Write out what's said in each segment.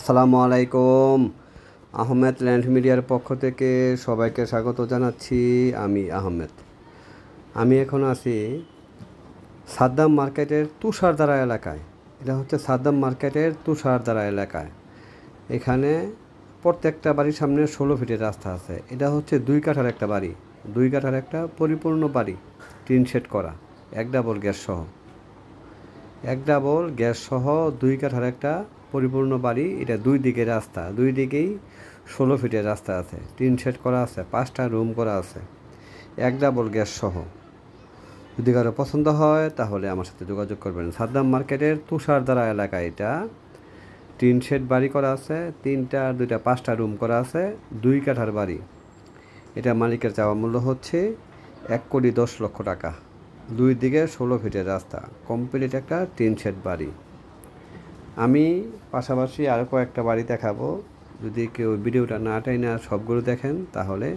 আসসালামু আলাইকুম। আহমেদ ল্যান্ড মিডিয়ার পক্ষ থেকে সবাইকে স্বাগত জানাচ্ছি, আমি আহমেদ। আমি এখন আছি সাদ্দাম মার্কেটের তুষারদারা এলাকায়। এটা হচ্ছে সাদ্দাম মার্কেটের তুষারদারা এলাকায়। এখানে প্রত্যেকটা বাড়ির সামনে ষোলো ফিটের রাস্তা আছে। এটা হচ্ছে দুই কাঠার একটা বাড়ি। দুই কাঠার একটা পরিপূর্ণ বাড়ি, টিন শেড করা, এক ডাবল গ্যাস সহ। এক ডাবল গ্যাস সহ দুই কাঠার একটা পরিপূর্ণ বাড়ি, এটা দুই দিকে রাস্তা, দুই দিকেই ষোলো ফিটের রাস্তা আছে। টিন শেড করা আছে, পাঁচটা রুম করা আছে, এক ডাবল গ্যাস সহ। যদি কারও পছন্দ হয়, তাহলে আমার সাথে যোগাযোগ করবেন। সাদ্দাম মার্কেটের তুষারদারা এলাকা এটা। টিন শেড বাড়ি করা আছে, তিনটা, দুইটা, পাঁচটা রুম করা আছে, দুই কাঠার বাড়ি। এটা মালিকের চাওয়া মূল্য হচ্ছে এক কোটি দশ লক্ষ টাকা। দুই দিকে ষোলো ফিটের রাস্তা, কমপ্লিট একটা টিন শেড বাড়ি। আমি পাশাপাশি আরও কয়েকটা বাড়ি দেখাবো। যদি কেউ ভিডিওটা না টাইনা সবগুলো দেখেন, তাহলে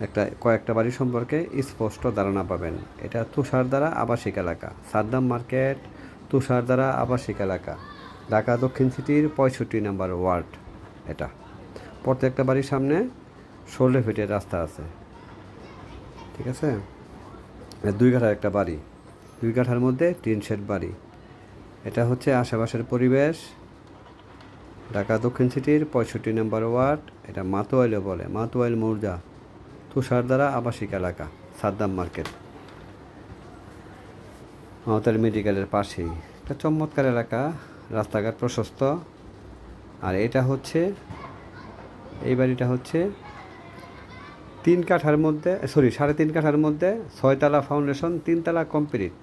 একটা, কয়েকটা বাড়ি সম্পর্কে স্পষ্ট ধারণা পাবেন। এটা তুষারদারা আবাসিক এলাকা। সাদ্দাম মার্কেট তুষারদারা আবাসিক এলাকা। ঢাকা দক্ষিণ সিটির পঁয়ষট্টি নাম্বার ওয়ার্ড এটা। প্রত্যেকটা বাড়ির সামনে ষোলো ফিটের রাস্তা আছে। ঠিক আছে? দুই কাঠার একটা বাড়ি। দুই কাঠার মধ্যে টিন শেড বাড়ি। এটা হচ্ছে আশেপাশের পরিবেশ। ঢাকা দক্ষিণ সিটির পঁয়ষট্টি নম্বর ওয়ার্ড, এটা মাতোয়াইলও বলে, মাতোয়াইল মৌজা তুষারদারা আবাসিক এলাকা, সাদ্দাম মার্কেট। মাওতার মেডিকেলের পাশেই। এটা চমৎকার এলাকা, রাস্তাঘাট প্রশস্ত। আর এটা হচ্ছে, এই বাড়িটা হচ্ছে তিন কাঠার মধ্যে সরি সাড়ে তিন কাঠার মধ্যে ছয়তলা ফাউন্ডেশন তিনতলা কমপ্লিট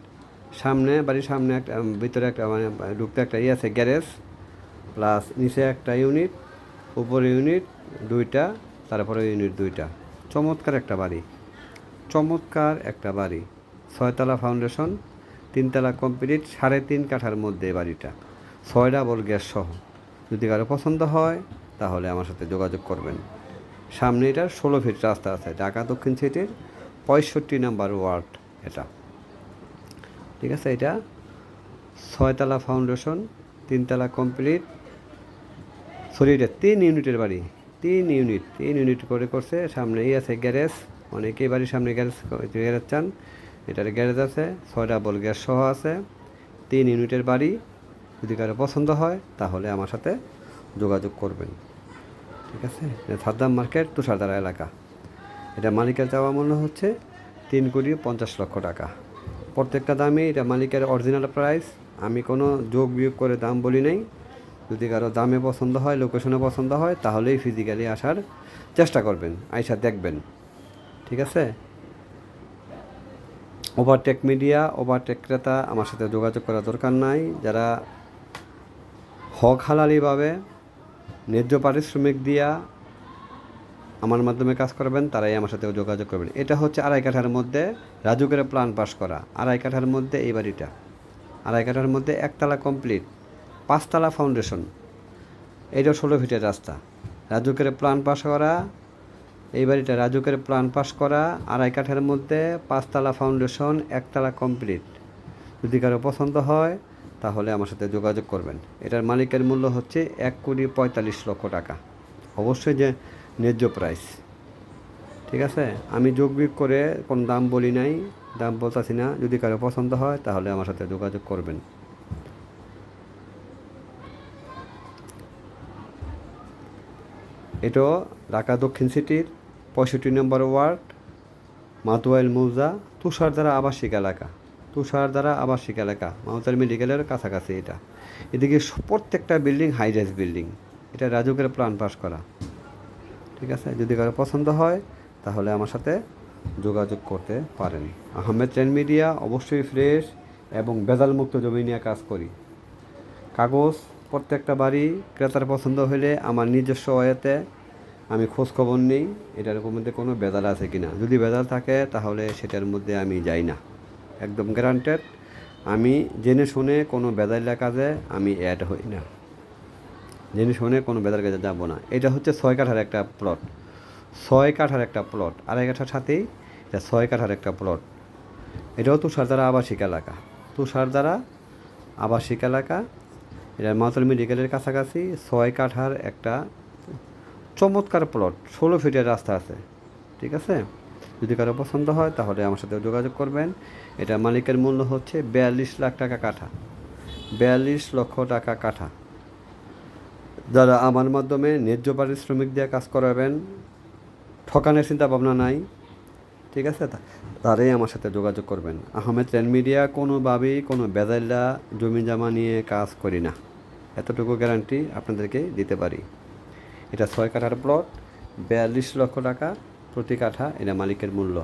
সামনে, বাড়ির সামনে একটা ভিতরে একটা মানে ঢুকতে একটা ইয়ে আছে, গ্যারেজ প্লাস নিচে একটা ইউনিট, উপরে ইউনিট, দুইটা, তারপরে ইউনিট দুইটা। চমৎকার একটা বাড়ি। চমৎকার একটা বাড়ি। ছয়তলা ফাউন্ডেশন তিনতলা কমপ্লিট সাড়ে তিন কাঠার মধ্যে বাড়িটা। ছয় ডাবল গ্যাস সহ। যদি কারও পছন্দ হয়, তাহলে আমার সাথে যোগাযোগ করবেন। সামনে এটার ষোলো ফিট রাস্তা আছে, ঢাকা দক্ষিণ সিটির পঁয়ষট্টি নাম্বার ওয়ার্ড এটা। ঠিক আছে, এটা ছয়তলা ফাউন্ডেশন তিনতলা কমপ্লিট সরি এটা তিন ইউনিটের বাড়ি, তিন ইউনিট তিন ইউনিট করে করছে, সামনেই আছে গ্যারেজ অনেকেই বাড়ির সামনে গ্যারেজ গ্যারেজ চান এটার গ্যারেজ আছে, ছয় ডাবল গ্যাস সহ আছে। তিন ইউনিটের বাড়ি, যদি কারও পছন্দ হয়, তাহলে আমার সাথে যোগাযোগ করবেন। ঠিক আছে সাদ্দাম মার্কেট তুষারদারা এলাকা। এটা মালিকের চাওয়া মূল্য হচ্ছে তিন কোটি পঞ্চাশ লক্ষ টাকা। প্রত্যেকটা দামই, এটা মালিকের অরিজিনাল প্রাইস আমি কোনো যোগ বিয়োগ করে দাম বলি নাই। যদি কারও দামে পছন্দ হয় লোকেশনে পছন্দ হয়, তাহলেই ফিজিক্যালি আসার চেষ্টা করবেন, আইসা দেখবেন। ঠিক আছে? ওভারটেক মিডিয়া ওভারটেক ক্রেতা, আমার সাথে যোগাযোগ করার দরকার নাই। যারা হক হালালিভাবে, ন্যায্য পারিশ্রমিক দিয়া আমার মাধ্যমে কাজ করবেন, তারাই আমার সাথে যোগাযোগ করবেন। এটা হচ্ছে আড়াই কাঠার মধ্যে রাজুকের প্ল্যান পাস করা। আড়াই কাঠার মধ্যে এই বাড়িটা। আড়াই কাঠার মধ্যে একতলা কমপ্লিট পাঁচতলা ফাউন্ডেশন এটা ষোলো ফিটের রাস্তা। রাজুকের প্ল্যান পাস করা, এই বাড়িটা রাজুকের প্ল্যান পাস করা, আড়াই কাঠার মধ্যে পাঁচতলা ফাউন্ডেশন একতলা কমপ্লিট যদি কারও পছন্দ হয়, তাহলে আমার সাথে যোগাযোগ করবেন। এটার মালিকের মূল্য হচ্ছে এক কোটি পঁয়তাল্লিশ লক্ষ টাকা। অবশ্যই যে ন্যায্য প্রাইস ঠিক আছে? আমি যোগ বিয়োগ করে কোন দাম বলি নাই, দাম বলতেছি না। যদি কারও পছন্দ হয়, তাহলে আমার সাথে যোগাযোগ করবেন। এটা ঢাকা দক্ষিণ সিটির পঁয়ষট্টি নম্বর ওয়ার্ড, মাতুয়াইল মৌজা তুষারদারা আবাসিক এলাকা। তুষারদারা আবাসিক এলাকা মামতার মেডিকেলের কাছাকাছি এটা। এদিকে প্রত্যেকটা বিল্ডিং হাই বিল্ডিং। এটা রাজুকের প্ল্যান পাস করা। ঠিক আছে? যদি কারও পছন্দ হয়, তাহলে আমার সাথে যোগাযোগ করতে পারেন। আহমেদ ট্রেন মিডিয়া অবশ্যই ফ্রেশ এবং বেজালমুক্ত জমি নিয়ে কাজ করি। কাগজ প্রত্যেকটা বাড়ি ক্রেতার পছন্দ হলে আমার নিজস্ব ওয়েতে আমি খোঁজ খবর নেই। এটার মধ্যে কোনো বেজাল আছে কি না যদি বেজাল থাকে, তাহলে সেটার মধ্যে আমি যাই না। একদম গ্যারান্টেড আমি জেনে শুনে কোনো বেদাইলা কাজে আমি অ্যাড হই না। জেনে শুনে কোনো বেদার কাজে যাব না। এটা হচ্ছে ছয় কাঠার একটা প্লট ছয় কাঠার একটা প্লট আড়াই কাঠার সাথেই এটা ছয় কাঠার একটা প্লট এটাও তুষারদারা আবাসিক এলাকা। তুষারদারা আবাসিক এলাকা। এটা মাতল মেডিকেলের কাছাকাছি। ছয় কাঠার একটা চমৎকার প্লট ষোলো ফিটের রাস্তা আছে। ঠিক আছে? যদি কারও পছন্দ হয়, তাহলে আমার সাথে যোগাযোগ করবেন। এটা মালিকের মূল্য হচ্ছে বিয়াল্লিশ লাখ টাকা কাঠা। বিয়াল্লিশ লক্ষ টাকা কাঠা। যারা আমার মাধ্যমে ন্যায্য পারিশ্রমিক দিয়ে কাজ করাবেন, ঠকানের চিন্তা ভাবনা নাই, ঠিক আছে? তারাই আমার সাথে যোগাযোগ করবেন। আহমেদ ট্রেন মিডিয়া কোনোভাবেই কোনো বেজাইলা জমি জামা নিয়ে কাজ করি না। এতটুকু গ্যারান্টি আপনাদেরকে দিতে পারি। এটা ছয় কাঠার প্লট, বিয়াল্লিশ লক্ষ টাকা প্রতি কাঠা, এটা মালিকের মূল্য।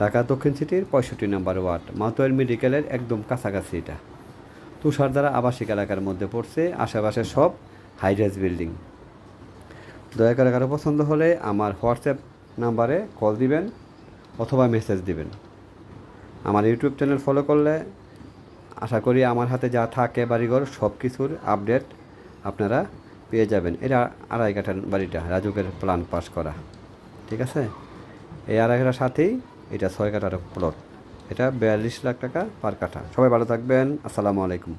ঢাকা দক্ষিণ সিটির পঁয়ষট্টি নম্বর ওয়ার্ড, মাতোয়ার মেডিকেলের একদম কাছাকাছি এটা। তুষার দ্বারা আবাসিক এলাকার মধ্যে পড়ছে, আশেপাশে সব হাইরাইজ বিল্ডিং দয়া করে কারও পছন্দ হলে আমার হোয়াটসঅ্যাপ নাম্বারে কল দিবেন অথবা মেসেজ দিবেন। আমার ইউটিউব চ্যানেল ফলো করলে আশা করি আমার হাতে যা থাকে বাড়িঘর সব কিছুর আপডেট আপনারা পেয়ে যাবেন। এটা আড়াই কাঠার বাড়িটা, রাজুকের প্ল্যান পাস করা। ঠিক আছে? এই আড়াই কাঠার সাথেই এটা ছয় কাঠার প্লট এটা বিয়াল্লিশ লাখ টাকা পার কাঠা। সবাই ভালো থাকবেন। আসসালামু আলাইকুম।